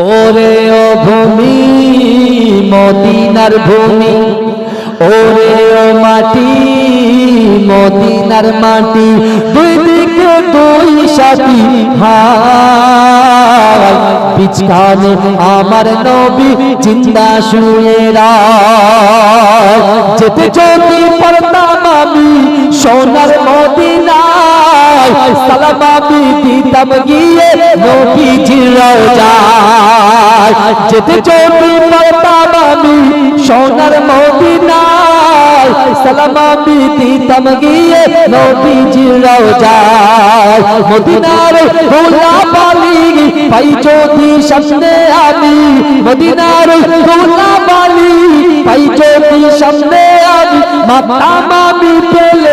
ওরে ও ভূমি, মদিনার ভূমি। ওরে ও মাটি, মদিনার মাটি। দুই দিকে দুই সাথী হাই বিছখানে আমার নবী জিন্দা শুয়ে যেতে যদি পারতাম আমি সোনার মদিনায়। সালাম আমি দিতাম গিয়ে নবীজির রওজায় যেতে যদি পারতাম সোনার মদিনায় সালাম দিতাম গিয়ে নবীজির রওজায়। মদিনার গোলা বালি পাই যদি সামনে আমি, মদিনার গোলা বালি পাই যদি সামনে আমি পেলে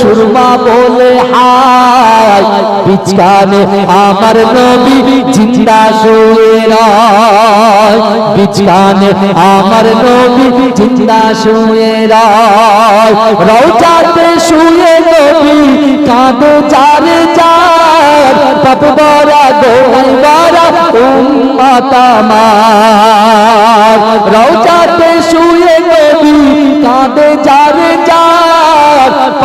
সুরমা বলে হায় বিছখানে আমার নবী জিন্দা শুয়ে রায়। আমার নবী জিন্দা শুয়ে রওজাতে শুয়ে নবী কাঁদে যারে যার পাপ বরা দোহাই বরা উম্মত আমার। রওজাতে শুয়ে নবী কাঁদে যারে যার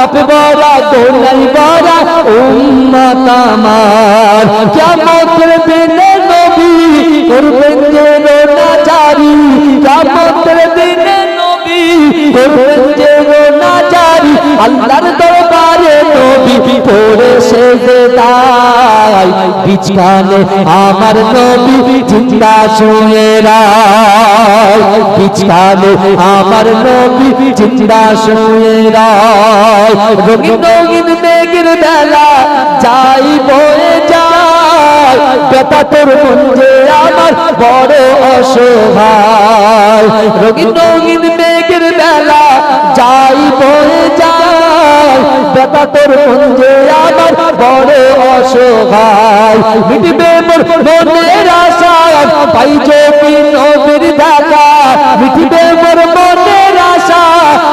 পাপ বড়া দোলাই বড়া উম্মত আমার। কিয়ামতের দিনে নবী করবেন যে রোনা জারি কিয়ামতের দিনে নবী করবেন যে রোনা জারি আল্লাহর দরবারে নবী পড়ে সেজদায় বিছখানে আমার নবী জিন্দা শুয়ে রায়। বিছখানে আমার নবী জিন্দা শুয়ে রায়। রঙিন রঙিন মেঘের বেলা যাই বয়ে যায়। বেতা তোর মঞ্জে আমার বড় অসহায়। রঙিন রঙিন যায় বেতা তোর মঞ্জে আমার বড় অসহায়। মিটবে মোর মনের আশা পাই যদি নবীর দেখা মিটবে মোর মনের আশা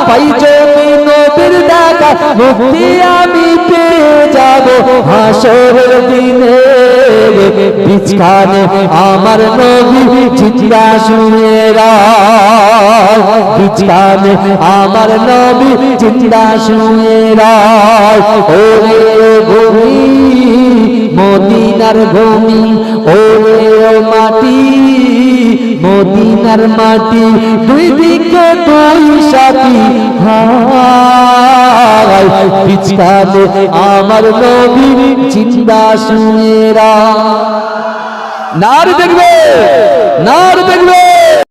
পাই যদি নবীর দেখা মুক্তি আমি পেয়ে যাব হাসর দিনে। আমার নবী জিন্দা শুয়ে রায় বিছখানে আমার নবী জিন্দা শুয়ে রায়। ওরে ভূমি, মদিনার ভূমি, ওরে মাটি, মদিনার মাটি দিকে সাথী আমার নবী জিন্দা শুয়ে রায়। নার দেখবে নার দেখবে।